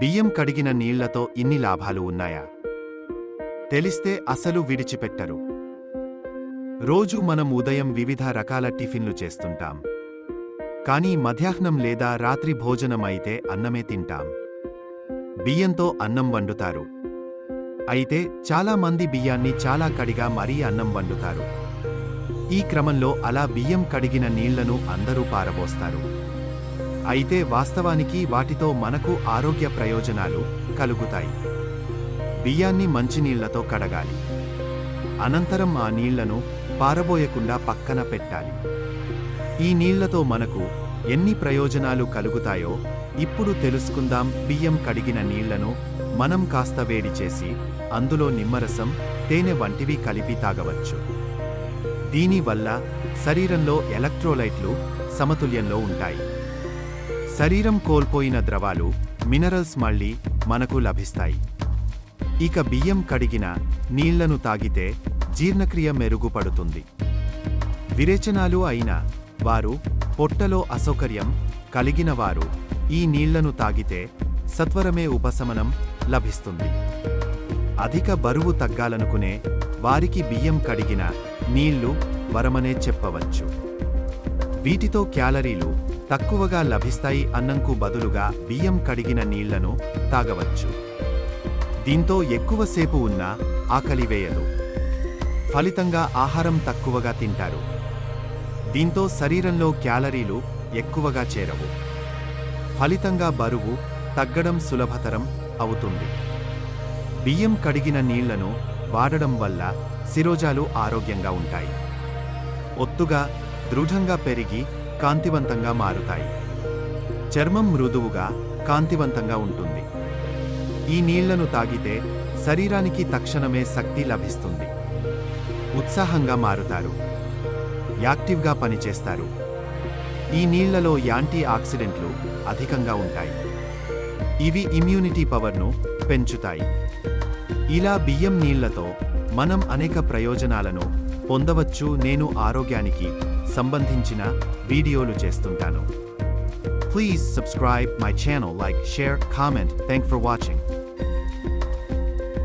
బియ్యం కడిగిన నీళ్ళతో ఇన్ని లాభాలు ఉన్నాయా? తెలిస్తే అసలు విడిచిపెట్టరు. రోజు మనం ఉదయం వివిధ రకాల టిఫిన్లు చేస్తుంటాం. కానీ మధ్యాహ్నం లేదా రాత్రి భోజనం అయితే అన్నమే తింటాం. బియ్యంతో అన్నం వండుతారు. అయితే చాలా మంది బియ్యాన్ని చాలా కడిగా మరీ అన్నం వండుతారు. ఈ క్రమంలో అలా బియ్యం కడిగిన నీళ్ళను అందరూ పారబోస్తారు. అయితే వాస్తవానికి వాటితో మనకు ఆరోగ్య ప్రయోజనాలు కలుగుతాయి. బియ్యాన్ని మంచినీళ్ళతో కడగాలి. అనంతరం ఆ నీళ్ళను పారబోయకుండా పక్కన పెట్టాలి. ఈ నీళ్ళతో మనకు ఎన్ని ప్రయోజనాలు కలుగుతాయో ఇప్పుడు తెలుసుకుందాం. బియ్యం కడిగిన నీళ్ళను మనం కాస్త వేడి చేసి అందులో నిమ్మరసం తేనె వంటివి కలిపి తాగవచ్చు. దీనివల్ల శరీరంలో ఎలక్ట్రోలైట్లు సమతుల్యంలో ఉంటాయి. శరీరం కోల్పోయిన ద్రవాలు మినరల్స్ మళ్ళీ మనకు లభిస్తాయి. ఇక బియ్యం కడిగిన నీళ్ళను తాగితే జీర్ణక్రియ మెరుగుపడుతుంది. విరేచనాలు అయిన వారు పొట్టలో అసౌకర్యం కలిగిన వారు ఈ నీళ్ళను తాగితే సత్వరమే ఉపశమనం లభిస్తుంది. అధిక బరువు తగ్గాలనుకునే వారికి బియ్యం కడిగిన నీళ్ళు వరమనే చెప్పవచ్చు. వీటితో క్యాలరీలు తక్కువగా లభిస్తాయి అన్నంకు బదులుగా బియ్యం కడిగిన నీళ్ళను తాగవచ్చు. దీంతో ఎక్కువసేపు ఉన్న ఆకలి వేయదు. ఫలితంగా ఆహారం తక్కువగా తింటారు. దీంతో శరీరంలో క్యాలరీలు ఎక్కువగా చేరవు. ఫలితంగా బరువు తగ్గడం సులభతరం అవుతుంది. బియ్యం కడిగిన నీళ్ళను వాడడం వల్ల శిరోజాలు ఆరోగ్యంగా ఉంటాయి. ఒత్తుగా దృఢంగా పెరిగి కాంతివంతంగా మారుతాయి. చర్మం మృదువుగా కాంతివంతంగా ఉంటుంది. ఈ నీళ్ళను తాగితే శరీరానికి తక్షణమే శక్తి లభిస్తుంది. ఉత్సాహంగా మారుతారు. యాక్టివ్గా పనిచేస్తారు. ఈ నీళ్ళలో యాంటీ ఆక్సిడెంట్లు అధికంగా ఉంటాయి. ఇవి ఇమ్యూనిటీ పవర్ను పెంచుతాయి. ఇలా బియ్యం నీళ్ళతో మనం అనేక ప్రయోజనాలను పొందవచ్చు. నేను ఆరోగ్యానికి సంబంధించిన వీడియోలు చేస్తుంటాను. Please subscribe my channel like share comment thank for watching